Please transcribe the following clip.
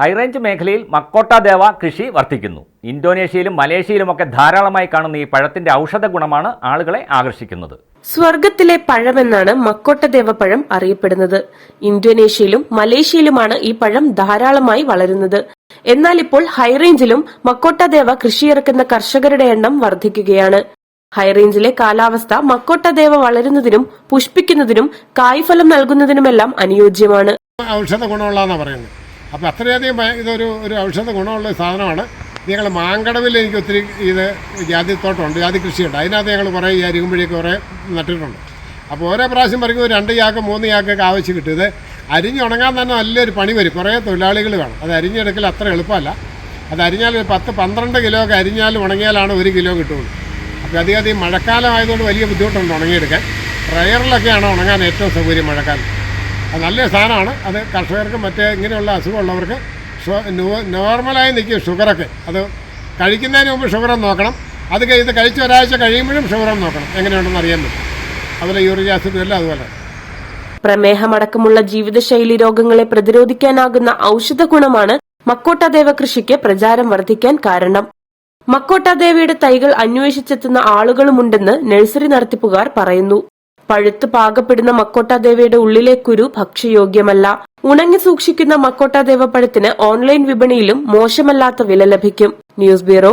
High range മേഖലയിൽ മക്കോട്ട ദേവ കൃഷി വർദ്ധിക്കുന്നു. ഇന്തോനേഷ്യയിലും മലേഷ്യയിലുമൊക്കെ ധാരാളമായി കാണുന്ന ഈ പഴത്തിന്റെ ഔഷധ ഗുണമാണ് ആളുകളെ ആകർഷിക്കുന്നത്. സ്വർഗത്തിലെ പഴമെന്നാണ് മക്കോട്ടദേവ പഴം അറിയപ്പെടുന്നത്. ഇന്തോനേഷ്യയിലും മലേഷ്യയിലുമാണ് ഈ പഴം ധാരാളമായി വളരുന്നത്. എന്നാൽ ഇപ്പോൾ ഹൈറേഞ്ചിലും മക്കോട്ടദേവ കൃഷിയിറക്കുന്ന കർഷകരുടെ എണ്ണം വർദ്ധിക്കുകയാണ്. ഹൈറേഞ്ചിലെ കാലാവസ്ഥ മക്കോട്ടദേവ വളരുന്നതിനും പുഷ്പിക്കുന്നതിനും കായ്ഫലം നൽകുന്നതിനുമെല്ലാം അനുയോജ്യമാണ്. ഔഷധ ഗുണമുള്ളതെന്നാണ് പറയുന്നത്? അപ്പോൾ അത്രയധികം ഇതൊരു ഒരു ഔഷധ ഗുണമുള്ള സാധനമാണ്. ഞങ്ങൾ മാങ്കടവിൽ എനിക്ക് ഒത്തിരി ഇത് ജാതിത്തോട്ടമുണ്ട് ജാതി കൃഷിയുണ്ട് അതിനകത്ത് ഞങ്ങൾ കുറേ ഈ അരികുമ്പഴിയൊക്കെ കുറേ നട്ടിട്ടുണ്ട്. അപ്പോൾ ഓരോ പ്രാവശ്യം പറിക്കുമ്പോൾ രണ്ട് ചാക്ക് മൂന്ന് ചാക്കൊക്കെ ആവശ്യം കിട്ടും. ഇത് അരിഞ്ഞുണങ്ങാൻ തന്നെ നല്ലൊരു പണി വരും. കുറേ തൊഴിലാളികൾ വേണം. അത് അരിഞ്ഞെടുക്കൽ അത്ര എളുപ്പമല്ല. അത് അരിഞ്ഞാൽ ഒരു പത്ത് പന്ത്രണ്ട് കിലോ ഒക്കെ അരിഞ്ഞാലും ഉണങ്ങിയാലാണ് ഒരു കിലോ കിട്ടുള്ളൂ. അപ്പോൾ അധികം അധികം മഴക്കാലം ആയതുകൊണ്ട് വലിയ ബുദ്ധിമുട്ടുണ്ട് ഉണങ്ങിയെടുക്കാൻ. ഡ്രയറിലൊക്കെയാണ് ഉണങ്ങാൻ ഏറ്റവും സൗകര്യം മഴക്കാലം അത് നല്ലൊരു സാധനമാണ്. അത് കർഷകർക്ക് മറ്റേ ഇങ്ങനെയുള്ള അസുഖമുള്ളവർക്ക് നോർമലായി നിൽക്കും ഷുഗറൊക്കെ. അത് കഴിക്കുന്നതിന് മുമ്പ് ഷുഗർ നോക്കണം. അത് ഇത് കഴിച്ച് ഒരാഴ്ച കഴിയുമ്പോഴും ഷുഗർ നോക്കണം. എങ്ങനെയുണ്ടെന്ന് അറിയാൻ പറ്റും. അതുപോലെ യൂറിക് ആസിഡ് എല്ലാം അതുപോലെ. പ്രമേഹമടക്കമുള്ള ജീവിതശൈലി രോഗങ്ങളെ പ്രതിരോധിക്കാനാകുന്ന ഔഷധ ഗുണമാണ് മക്കോട്ടദേവ കൃഷിക്ക് പ്രചാരം വർദ്ധിക്കാൻ കാരണം. മക്കോട്ടദേവയുടെ തൈകൾ അന്വേഷിച്ചെത്തുന്ന ആളുകളുമുണ്ടെന്ന് നഴ്സറി നടത്തിപ്പുകാർ പറയുന്നു. പഴുത്ത് പാകപ്പെടുന്ന മക്കോട്ടാദേവയുടെ ഉള്ളിലെ കുരു ഭക്ഷ്യയോഗ്യമല്ല. ഉണങ്ങി സൂക്ഷിക്കുന്ന മക്കോട്ടാദേവ പഴത്തിന് ഓൺലൈൻ വിപണിയിലും മോശമല്ലാത്ത വില ലഭിക്കും. News bureau